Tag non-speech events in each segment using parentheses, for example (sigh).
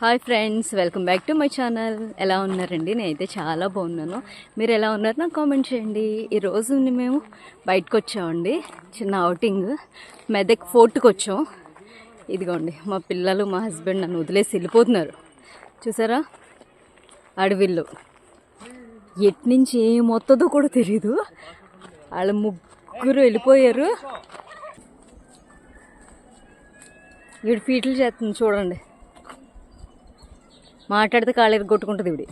Hi friends welcome back to my channel. ఎలా ఉన్నారండి? నేనైతే చాలా బాగున్నాను. మీరు ఎలా ఉన్నారు? నాకు కామెంట్ చేయండి. ఈరోజు మేము బయటకు వచ్చామండి. చిన్న అవుటింగ్ మెదక్ ఫోర్ట్కి వచ్చాం. ఇదిగోండి మా పిల్లలు మా హస్బెండ్ నన్ను వదిలేసి వెళ్ళిపోతున్నారు. చూసారా? అడవిల్లో. ఎట్నుంచి ఏమొత్తదో ఏం వస్తుందో కూడా తెలీదు. వాళ్ళ ముగ్గురు వెళ్ళిపోయారు. వీడు ఫీట్లు చేస్తుంది చూడండి. మాట్లాడితే కాళ్ళు కొట్టుకుంటుంది ఇవిడి.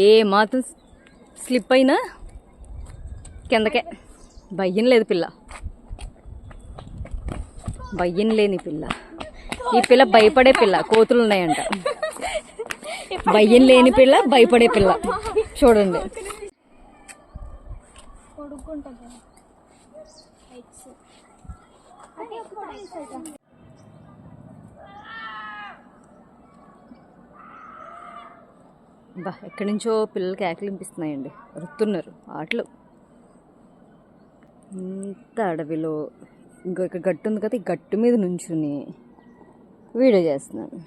ఏ మాత్రం స్లిప్ అయినా కిందకే. భయం లేదు పిల్ల. భయం లేని పిల్ల. ఈ పిల్ల భయపడే పిల్ల. కోతులు ఉన్నాయంట. భయం లేని పిల్ల భయపడే పిల్ల. చూడండి. బా ఎక్కడి నుంచో పిల్లలకి ఆకలింపిస్తున్నాయండి రుతున్నారు ఆటలు. ఇంత అడవిలో. ఇంకో ఇక్కడ గట్టు ఉంది కదా ఈ గట్టు మీద నుంచుని వీడియో చేస్తున్నాను.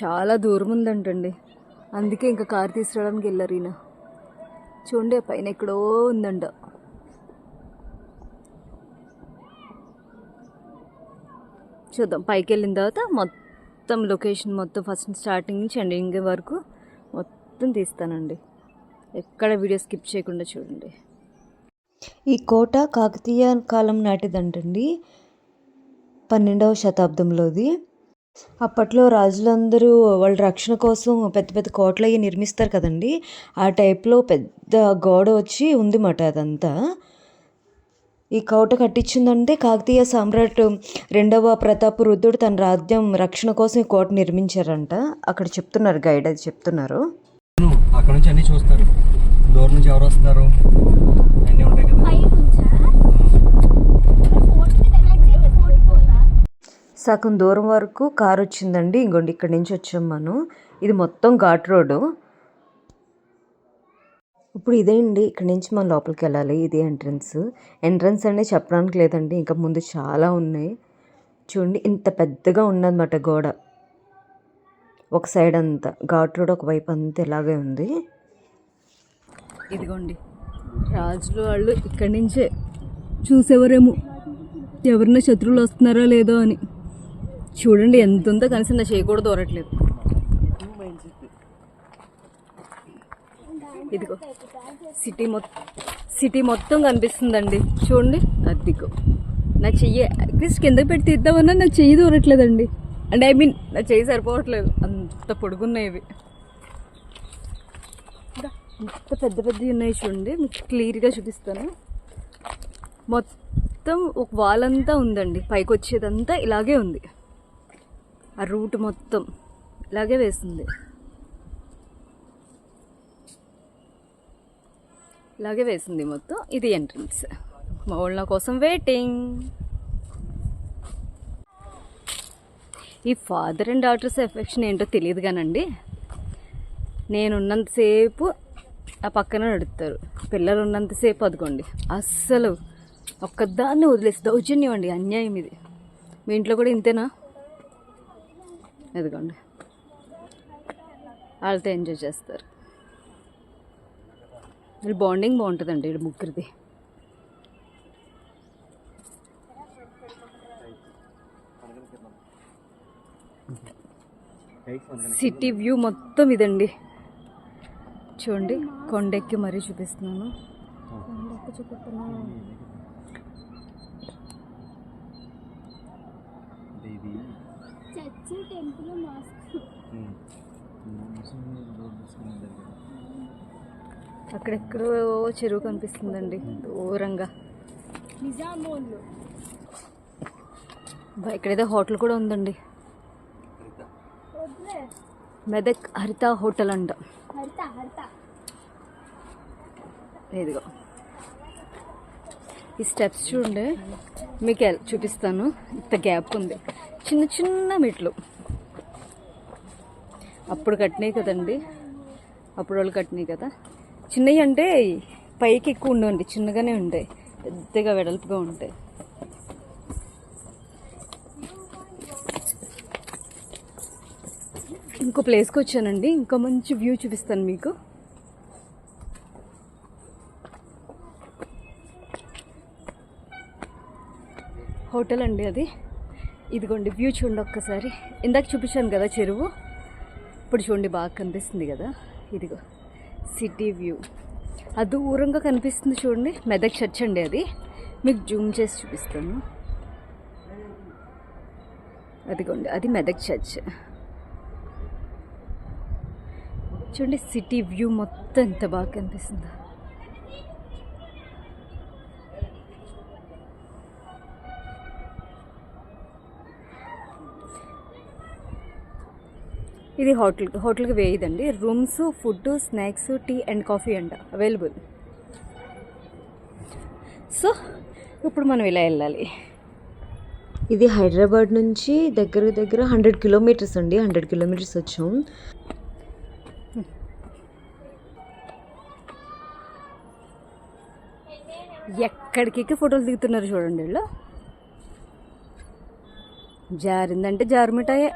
చాలా దూరం ఉందంటండి. అందుకే ఇంకా కారు తీసుకురావడానికి వెళ్ళారు ఈయన. చూడండి పైన ఎక్కడో ఉందంట. చూద్దాం పైకి వెళ్ళిన తర్వాత మొత్తం లొకేషన్ మొత్తం ఫస్ట్ స్టార్టింగ్ నుంచి ఎండింగ్ వరకు మొత్తం తీస్తానండి. ఎక్కడ వీడియో స్కిప్ చేయకుండా చూడండి. ఈ కోట కాకతీయ కాలం నాటిదంటండి. పన్నెండవ శతాబ్దంలోది. అప్పట్లో రాజులందరూ వాళ్ళ రక్షణ కోసం పెద్ద పెద్ద కోటలు అవి నిర్మిస్తారు కదండి. ఆ టైప్లో పెద్ద గోడ వచ్చి ఉంది మాట అదంతా. ఈ కోట కట్టించిందంటే కాకతీయ సామ్రాట్ రెండవ ప్రతాప్ రుద్రుడు తన రాజ్యం రక్షణ కోసం ఈ కోట నిర్మించారంట. అక్కడ చెప్తున్నారు గైడ్ అది చెప్తున్నారు. అక్కడ నుంచి అన్ని చూస్తారు. దూరం నుంచి ఎవరు వస్తున్నారు? అన్నీ ఉంటాయి కదా. సగం దూరం వరకు కారు వచ్చిందండి. ఇంకోండి ఇక్కడి నుంచి వచ్చాం మనం. ఇది మొత్తం ఘాట్ రోడ్డు. ఇప్పుడు ఇదే అండి. ఇక్కడ నుంచి మనం లోపలికి వెళ్ళాలి. ఇదే ఎంట్రన్స్. ఎంట్రన్స్ అనేది చెప్పడానికి లేదండి. ఇంకా ముందు చాలా ఉన్నాయి. చూడండి ఇంత పెద్దగా ఉందన్నమాట గోడ. ఒక సైడ్ అంతా. ఘాట్ రోడ్ ఒక వైపు అంతా ఇలాగే ఉంది. ఇదిగోండి. రాజులు వాళ్ళు ఇక్కడి నుంచే చూసేవారేమో. ఎవరిన శత్రువులు వస్తున్నారో లేదో అని. చూడండి ఎంత ఉందో కనీసం నా చేయకూడదు దూరట్లేదు. ఇదిగో. సిటీ మొత్తం సిటీ మొత్తం కనిపిస్తుందండి. చూడండి. అదిగో. నా చెయ్యి అట్లీస్ట్ కింద పెట్టి తీద్దామన్నా నా చెయ్యి దూరట్లేదండి. అంటే ఐ మీన్ నా చెయ్యి సరిపోవట్లేదు. అంత పొడుగున్నాయి ఇవి. అంత పెద్ద పెద్దవి ఉన్నాయి చూడండి. మీకు క్లియర్గా చూపిస్తాను. మొత్తం ఒక వాల్ అంతా ఉందండి. పైకి వచ్చేదంతా ఇలాగే ఉంది. ఆ రూట్ మొత్తం ఇలాగే వేస్తుంది. ఇలాగే వేసింది మొత్తం. ఇది ఎంట్రన్స్. మా వాళ్ళ కోసం వెయిటింగ్ ఈ ఫాదర్ అండ్ డాటర్స్ ఎఫెక్షన్ ఏంటో తెలియదు కానండి. నేనున్నంతసేపు ఆ పక్కన నడుపుతారు. పిల్లలు ఉన్నంతసేపు అదుకోండి అస్సలు ఒక్కదాన్ని వదిలేసి దౌర్జన్యం అండి అన్యాయం ఇది. మీ ఇంట్లో కూడా ఇంతేనా? ఎదుగోండి వాళ్ళతో ఎంజాయ్ చేస్తారు. వీళ్ళు బాండింగ్ బాగుంటుందండి వీళ్ళు ముగ్గురిది. సిటీ వ్యూ మొత్తం ఇదండి. చూడండి కొండెక్కి మరీ చూపిస్తున్నాను. Church temple mosque. అక్కడెక్కడో చెరువు కనిపిస్తుందండి. దూరంగా. ఇక్కడేదో హోటల్ కూడా ఉందండి. మెదక్ హరిత హోటల్ అంట. హరిత హరిత. ఇదిగో. ఈ స్టెప్స్ చూడండి. మీకు చూపిస్తాను. ఇంత గ్యాప్ ఉంది. చిన్న చిన్న మెట్లు. అప్పుడు కట్టినాయి కదండి. అప్పుడు వాళ్ళు కట్టినాయి కదా. చిన్నవి అంటే పైకి ఎక్కువ ఉండవండి చిన్నగానే ఉంటాయి పెద్దగా వెడల్పుగా ఉంటాయి ఇంకో ప్లేస్కి వచ్చానండి. ఇంకా మంచి వ్యూ చూపిస్తాను మీకు. హోటల్ అండి అది. ఇదిగోండి వ్యూ చూడండి ఒక్కసారి. ఇందాక చూపించాను కదా చెరువు. ఇప్పుడు చూడండి బాగా కనిపిస్తుంది కదా. ఇదిగో. City view. అది దూరంగా కనిపిస్తుంది చూడండి. మెదక్ చర్చ్ అండి అది. మీకు జూమ్ చేసి చూపిస్తాను. అదిగోండి అది మెదక్ చర్చ్. చూడండి సిటీ వ్యూ మొత్తం ఎంత బాగా కనిపిస్తుందో. ఇది హోటల్ హోటల్కి వేయదండి. Rooms food snacks tea and coffee అంట అవైలబుల్. సో ఇప్పుడు మనం ఇలా వెళ్ళాలి. ఇది హైదరాబాద్ నుంచి దగ్గర దగ్గర హండ్రెడ్ కిలోమీటర్స్ అండి. హండ్రెడ్ కిలోమీటర్స్ వచ్చాం. ఎక్కడికి ఫోటోలు దిగుతున్నారు చూడండి వీళ్ళు. జారిందంటే జారుమిటాయే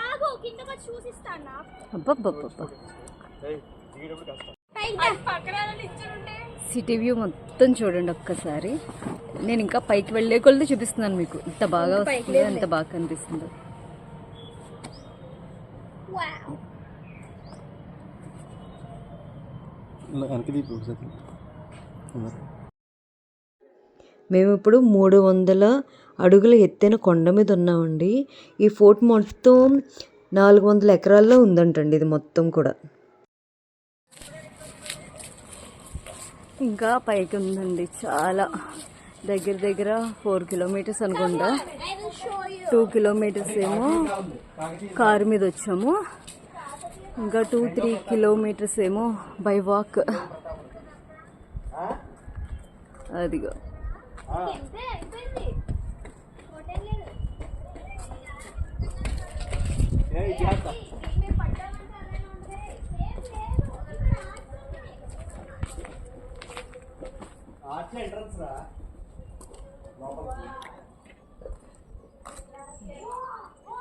ఆగు కిందకి వచ్చి చూసిస్తానా? సిటీ వ్యూ మొత్తం చూడండి ఒక్కసారి. నేను ఇంకా పైకి వెళ్ళే కొలది చూపిస్తున్నాను మీకు. ఎంత బాగా వస్తుందో ఎంత బాగా కనిపిస్తుందో. మేము ఇప్పుడు మూడు వందల అడుగుల ఎత్తైన కొండ మీద ఉన్నామండి. ఈ ఫోర్ట్ మొత్తం నాలుగు వందల ఎకరాల్లో ఉందంటండి ఇది మొత్తం కూడా. ఇంకా పైకి ఉందండి చాలా. దగ్గర దగ్గర ఫోర్ కిలోమీటర్స్ అనుకుంటా. టూ కిలోమీటర్స్ ఏమో కారు మీద వచ్చాము. ఇంకా టూ త్రీ కిలోమీటర్స్ ఏమో బై వాక్. అదిగో అంతే అయిపోయింది హోటల్ లేదు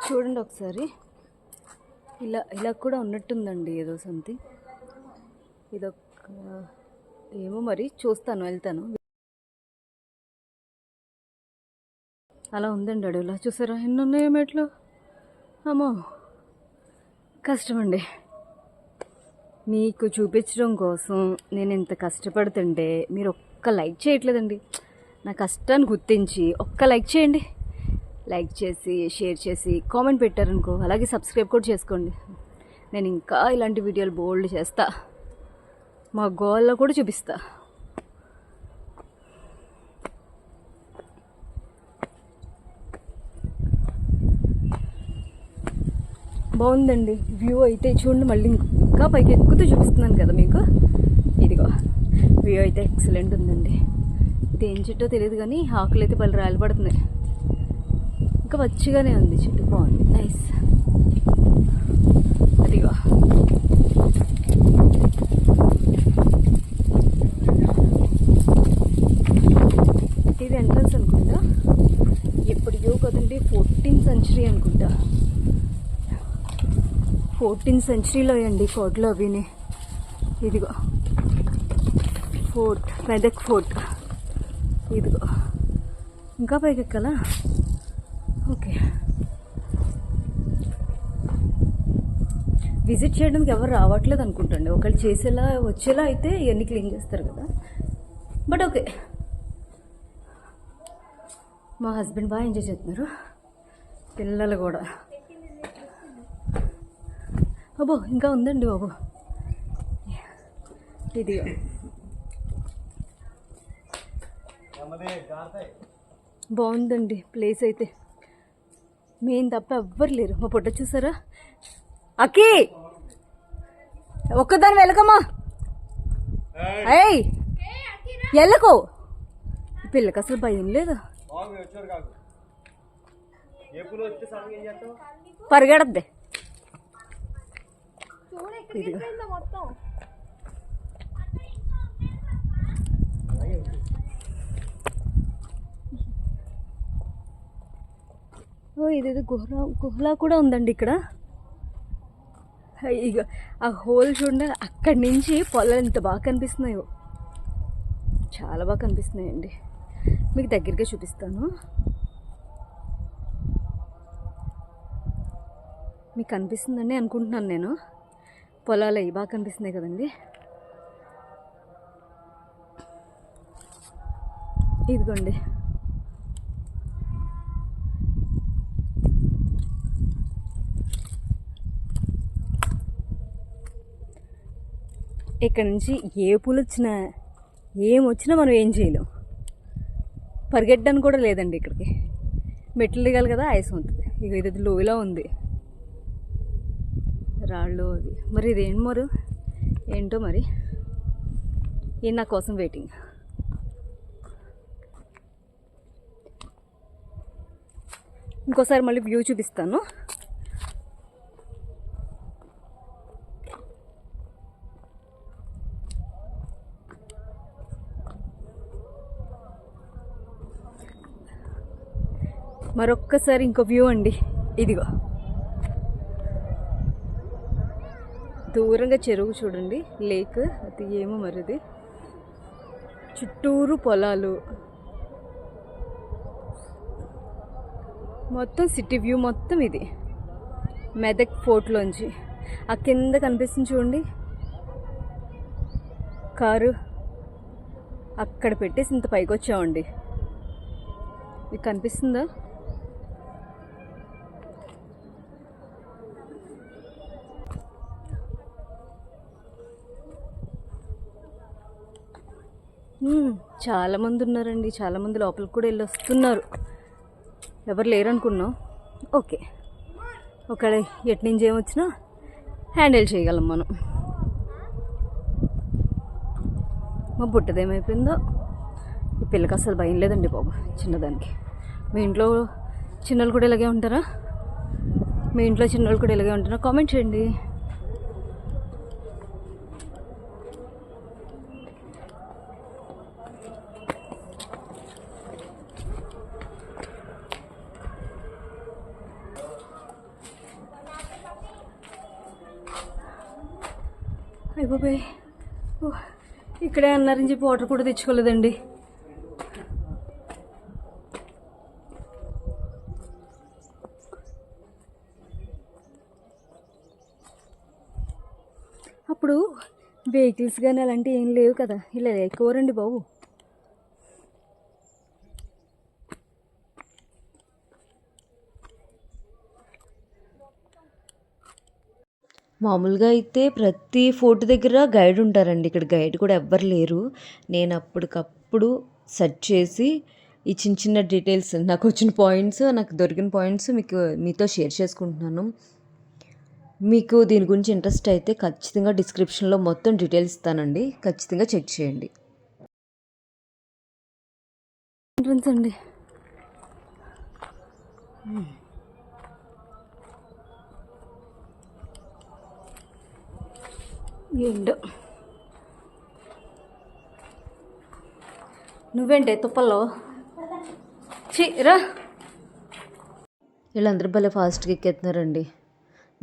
చూడండి ఒకసారి. ఇలా ఇలా కూడా ఉన్నట్టుందండి ఏదో సంథింగ్ ఇదొక ఏమో మరి చూస్తాను వెళ్తాను. అలా ఉందండి అడవిలో. చూసారా ఎన్ని ఉన్నాయో మెట్లు? అమ్మో. కష్టమండి. మీకు చూపించడం కోసం నేను ఇంత కష్టపడుతుంటే మీరు ఒక్క లైక్ చేయట్లేదండి. నా కష్టాన్ని గుర్తించి ఒక్క లైక్ చేయండి. లైక్ చేసి షేర్ చేసి కామెంట్ పెట్టారనుకో అలాగే సబ్స్క్రైబ్ కూడా చేసుకోండి. నేను ఇంకా ఇలాంటి వీడియోలు బోల్డ్ చేస్తా. మా గోల్లో కూడా చూపిస్తా. బాగుందండి. వ్యూ అయితే చూడండి మళ్ళీ ఇంకా పైకి ఎక్కుతూ చూపిస్తున్నాను కదా మీకు. ఇదిగో వ్యూ అయితే ఎక్సలెంట్ ఉందండి. ఇది ఏం చెట్టో తెలియదు కానీ ఆకులు అయితే పలు రాయలు పడుతున్నాయి ఇంకా పచ్చిగానే ఉంది చెట్టు బాగుంది. నైస్ అదిగో. ఇది ఎంట్రన్స్ అనుకుంటా. ఎప్పటికో కదండి ఫోర్టీన్ సెంచరీ అనుకుంటా. ఫోర్టీన్ సెంచరీలో అండి కోట్లు అవిని. ఇదిగో. Fort Medak fort. ఇదిగో. ఇంకా పైకి ఓకే. విజిట్ చేయడానికి ఎవరు రావట్లేదు అనుకుంటండి. ఒకళ్ళు చేసేలా వచ్చేలా అయితే ఇవన్నీ క్లీన్ చేస్తారు కదా. But okay. మా హస్బెండ్ బాగా ఎంజాయ్ చేస్తున్నారు. పిల్లలు కూడా. అబ్బో ఇంకా ఉందండి బాబు. ఇది. బాగుందండి ప్లేస్ అయితే. మేము తప్ప ఎవ్వరు లేరు. మా పొట్ట చూసారా? అక్కి! ఒక్కదాని వెళ్ళకమ్మా. ఏయ్! వెళ్ళకు. పిల్లకి అసలు భయం లేదు? పరిగెడద్దే. మొత్తం? ఓ ఇదేదో గుహలా గుహలా కూడా ఉందండి ఇక్కడ. ఇక ఆ హోల్ చూడండి అక్కడి నుంచి పొలాలు ఎంత బాగా కనిపిస్తున్నాయో. చాలా బాగా కనిపిస్తున్నాయండి. మీకు దగ్గరగా చూపిస్తాను. మీకు కనిపిస్తుందని అనుకుంటున్నాను నేను. పొలాలు అవి బాగా కనిపిస్తున్నాయి కదండి. ఇదిగోండి. ఇక్కడ నుంచి ఏ పూలు వచ్చినా ఏం వచ్చినా మనం ఏం చేయలేం. పరిగెట్టడానికి కూడా లేదండి ఇక్కడికి. మెట్లు దిగాలి కదా ఆయాసం ఉంటుంది. ఇక ఇది లోయలో ఉంది. రాళ్ళు అవి. మరి ఇదేం మరు? ఏంటో మరి? ఇది నా కోసం వెయిటింగ్. ఇంకోసారి మళ్ళీ వ్యూ చూపిస్తాను. మరొక్కసారి ఇంకో వ్యూ అండి. ఇదిగో. దూరంగా చెరువు చూడండి లేక్ అది ఏమో మరిది. చుట్టూరు పొలాలు. మొత్తం సిటీ వ్యూ మొత్తం ఇది. మెదక్ ఫోర్ట్లోంచి. ఆ కింద కనిపిస్తుంది చూడండి. కారు. అక్కడ పెట్టేసి ఇంత పైకి వచ్చామండి. మీకు కనిపిస్తుందా? చాలామంది ఉన్నారండి. చాలామంది లోపలికి కూడా వెళ్ళి వస్తున్నారు ఎవరు లేరనుకున్నాం. ఓకే. ఒకవేళ ఎటు నుంచి ఏమొచ్చినా హ్యాండిల్ చేయగలం మనం. మా బుట్టదేమైపోయిందో ఈ పిల్లకి అసలు భయం లేదండి బాబు చిన్నదానికి. మీ ఇంట్లో చిన్నోళ్ళు కూడా ఇలాగే ఉంటారా? మీ ఇంట్లో చిన్నోళ్ళు కూడా ఇలాగే ఉంటారా? కామెంట్ చేయండి. బాబాయ్. ఇక్కడే అన్నారని చెప్పి వాటర్ కూడా తెచ్చుకోలేదండి. అప్పుడు వెహికల్స్ కానీ అలాంటివి ఏం లేవు కదా. ఇలా ఎక్కువరండి బాబు. మామూలుగా అయితే ప్రతి ఫోర్ట్ దగ్గర గైడ్ ఉంటారండి. ఇక్కడ గైడ్ కూడా ఎవ్వరు లేరు. నేను అప్పటికప్పుడు సెర్చ్ చేసి ఈ చిన్న చిన్న డీటెయిల్స్ నాకు వచ్చిన పాయింట్స్ నాకు దొరికిన పాయింట్స్ మీకు మీతో షేర్ చేసుకుంటున్నాను. మీకు దీని గురించి ఇంట్రెస్ట్ అయితే ఖచ్చితంగా డిస్క్రిప్షన్లో మొత్తం డీటెయిల్స్ ఇస్తానండి. ఖచ్చితంగా చెక్ చేయండి. ఎంట్రన్స్ అండి. ఏంటో నువ్వేంటే తుప్పల్లో? చీరా వీళ్ళందరూ భలే ఫాస్ట్గా ఎక్కేస్తున్నారండి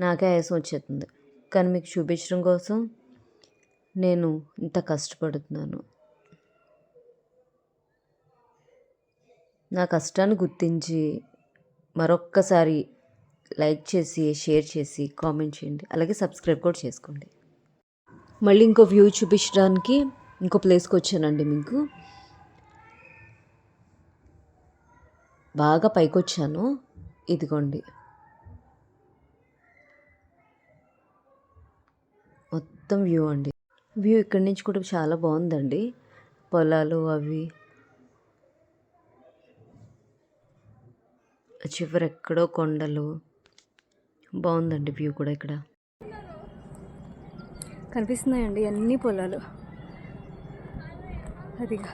నాకే ఆయాసం వచ్చేస్తుంది కానీ మీకు చూపించడం కోసం నేను ఇంత కష్టపడుతున్నాను. నా కష్టాన్ని గుర్తించి మరొక్కసారి లైక్ చేసి షేర్ చేసి కామెంట్ చేయండి. అలాగే సబ్స్క్రైబ్ కూడా చేసుకోండి. మళ్ళీ ఇంకో వ్యూ చూపించడానికి ఇంకో ప్లేస్కి వచ్చానండి మీకు. బాగా పైకి వచ్చాను. ఇదిగోండి. మొత్తం వ్యూ అండి. వ్యూ ఇక్కడి నుంచి కూడా చాలా బాగుందండి. పొలాలు అవి. చివరెక్కడో కొండలు. బాగుందండి వ్యూ కూడా ఇక్కడ. కనిపిస్తున్నాయండి అన్ని పొలాలు. అదిగా.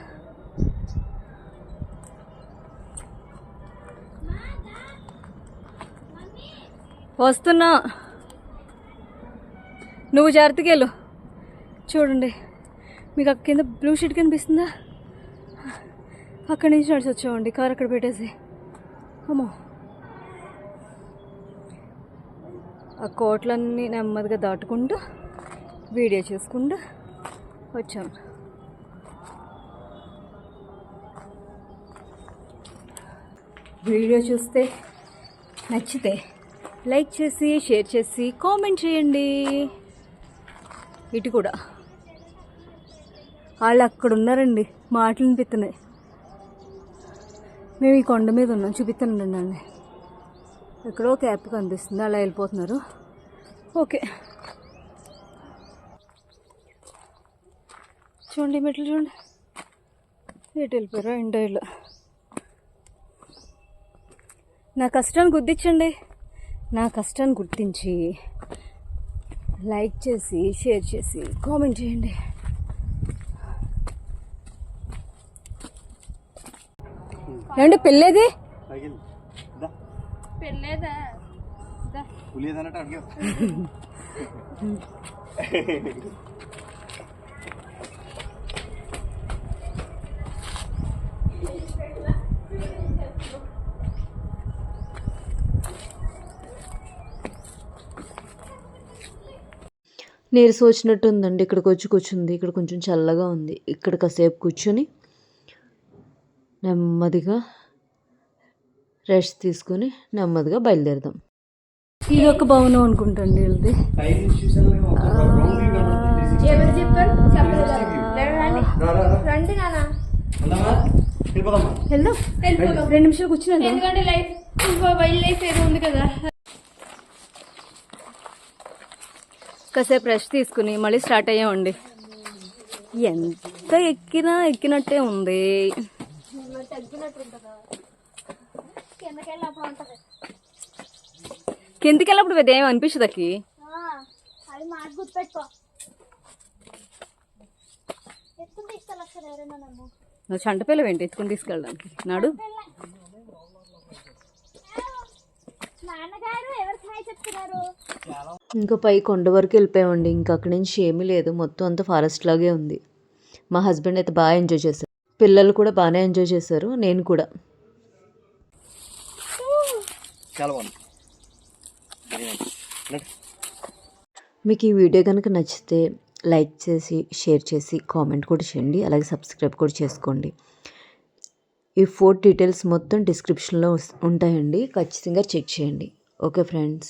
వస్తున్నా. నువ్వు జాగ్రత్తగా వెళ్ళు. చూడండి. మీకు అక్కడ కింద బ్లూ షీట్ కనిపిస్తుందా? అక్కడి నుంచి నడిచి వచ్చామండి. కార్ అక్కడ పెట్టేసి. అమ్మో. ఆ కోట్లన్నీ నెమ్మదిగా దాటుకుంటూ వీడియో చేసుకుంటూ వచ్చాం. వీడియో చూస్తే నచ్చితే లైక్ చేసి షేర్ చేసి కామెంట్ చేయండి. ఇటు కూడా. వాళ్ళు అక్కడ ఉన్నారండి మాటలు వినిపిస్తున్నాయి. మేము ఈ కొండ మీద ఉన్నాం చూపిస్తానండి అండి ఎక్కడో క్యాప్ కనిపిస్తుంది అలా వెళ్ళిపోతున్నారు. ఓకే. చూడండి మెట్లు చూడండి. ఎటు వెళ్ళిపోయారో ఇండో ఇల్లు. నా కష్టాన్ని గుర్తించండి. నా కష్టాన్ని గుర్తించి లైక్ చేసి షేర్ చేసి కామెంట్ చేయండి. ఏమండి పెళ్ళేది? పెళ్ళేదా? (laughs) నీరసం వచ్చినట్టు ఉందండి ఇక్కడికి వచ్చి కూర్చుంది. ఇక్కడ కొంచెం చల్లగా ఉంది. ఇక్కడ కాసేపు కూర్చొని నెమ్మదిగా రెస్ట్ తీసుకొని నెమ్మదిగా బయలుదేరదాం. ఇది ఒక భవనం అనుకుంటండి వీళ్ళది. ఎవరు చెప్పారు? చెప్పలేదు. రండి నిమిషాలు కూర్చుని ఎందుకంటే లైఫ్ వైల్డ్ లైఫ్ ఏదో ఉంది కదా. కాసేపు రెస్ట్ తీసుకుని మళ్ళీ స్టార్ట్ అయ్యామండి. ఎంత ఎక్కినా ఎక్కినట్టే ఉంది. కిందికి వెళ్ళినప్పుడు పెద్ద ఏం అనిపించదు అక్కి? అది నువ్వు చంట ఏంటి? ఎత్తుకుని తీసుకెళ్ళడానికి. నాడు? నాన్నగారు ఎవరు చెప్తున్నారు? ఇంకా పై కొండ వరకు వెళ్ళిపోయామండి. ఇంకా అక్కడి నుంచి ఏమీ లేదు. మొత్తం అంతా ఫారెస్ట్ లాగే ఉంది. మా హస్బెండ్ అయితే బాగా ఎంజాయ్ చేశారు. పిల్లలు కూడా బాగానే ఎంజాయ్ చేశారు. నేను కూడా. మీకు ఈ వీడియో కనుక నచ్చితే లైక్ చేసి షేర్ చేసి కామెంట్ కూడా చేయండి. అలాగే సబ్స్క్రైబ్ కూడా చేసుకోండి. ఈ ఫోర్ డీటెయిల్స్ మొత్తం డిస్క్రిప్షన్లో ఉంటాయండి. ఖచ్చితంగా చెక్ చేయండి. Okay friends.